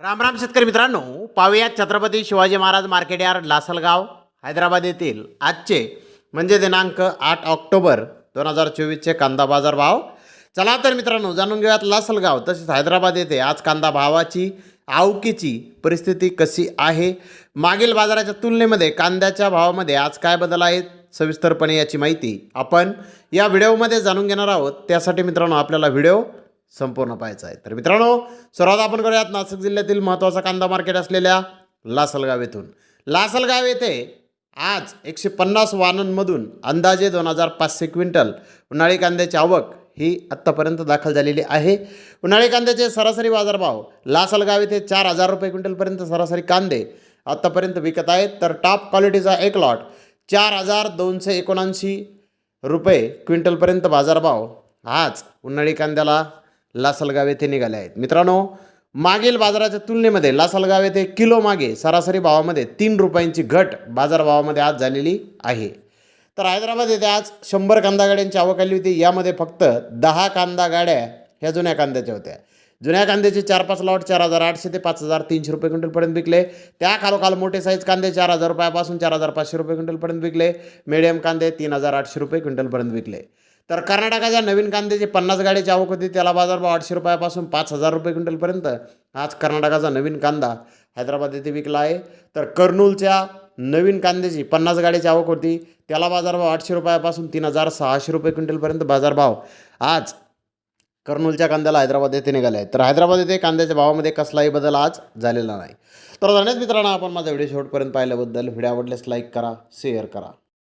राम राम शेतकरी मित्रांनो पाहूयात छत्रपती शिवाजी महाराज मार्केट यार्ड लासलगाव हैदराबाद येथील आजचे म्हणजे दिनांक आठ ऑक्टोबर दोन हजार चोवीसचे कांदा बाजार भाव. चला तर मित्रांनो जाणून घेऊयात लासलगाव तसेच हैदराबाद येथे आज कांदा भावाची आवकीची परिस्थिती कशी आहे? मागील बाजाराच्या तुलनेमध्ये कांद्याच्या भावामध्ये आज काय बदल आहेत? सविस्तरपणे याची माहिती आपण या व्हिडिओमध्ये जाणून घेणार आहोत. त्यासाठी मित्रांनो आपल्याला व्हिडिओ संपूर्ण पाहायचा आहे. तर मित्रांनो सर्वात आपण करूयात. नाशिक जिल्ह्यातील महत्त्वाचा कांदा मार्केट असलेल्या लासलगाव येथून. लासलगाव येथे आज एकशे पन्नास वाहनांमधून अंदाजे दोन हजार पाचशे क्विंटल उन्हाळी कांद्याची आवक ही आत्तापर्यंत दाखल झालेली आहे. उन्हाळी कांद्याचे सरासरी बाजारभाव लासलगाव येथे चार हजार रुपये क्विंटलपर्यंत सरासरी कांदे आत्तापर्यंत विकत आहेत. तर टॉप क्वालिटीचा एक लॉट चार हजार दोनशे एकोणऐंशी रुपये क्विंटलपर्यंत बाजारभाव आज उन्हाळी कांद्याला लासलगाव येथे निघाले आहेत. मित्रांनो मागील बाजाराच्या तुलनेमध्ये लासलगाव येथे किलो मागे सरासरी भावामध्ये तीन रुपयांची घट बाजारभावामध्ये आज झालेली आहे. तर हैदराबाद येथे आज शंभर कांदा गाड्यांची आवक आली होती. यामध्ये फक्त दहा कांदा गाड्या ह्या जुन्या कांद्याच्या होत्या. जुन्या कांद्याचे चार पाच लॉट चार हजार आठशे ते पाच हजार तीनशे रुपये क्विंटलपर्यंत विकले. त्या खालोखाल मोठे साईज कांदे चार हजार रुपयापासून चार हजार पाचशे रुपये क्विंटलपर्यंत विकले. मिडियम कांदे तीन हजार आठशे रुपये क्विंटलपर्यंत विकले. तर कर्नाटकाच्या नवीन कांद्याची पन्नास गाडीची आवक होती. त्याला बाजारभाव आठशे रुपयापासून पाच हजार रुपये क्विंटलपर्यंत. आज कर्नाटकाचा नवीन कांदा हैदराबाद येथे विकला आहे. तर कर्नूलच्या नवीन कांद्याची पन्नास गाडीची आवक होती. त्याला बाजारभाव आठशे रुपयापासून तीन हजार सहाशे रुपये क्विंटलपर्यंत बाजारभाव आज कर्नूलच्या कांद्याला हैदराबाद येथे निघाले आहे तर हैदराबाद येथे कांद्याच्या भावामध्ये कसलाही बदल आज झालेला नाही. तर धन्यवाद मित्रांनो आपण माझा व्हिडिओ शेवटपर्यंत पाहिल्याबद्दल. व्हिडिओ आवडल्यास लाईक करा शेअर करा.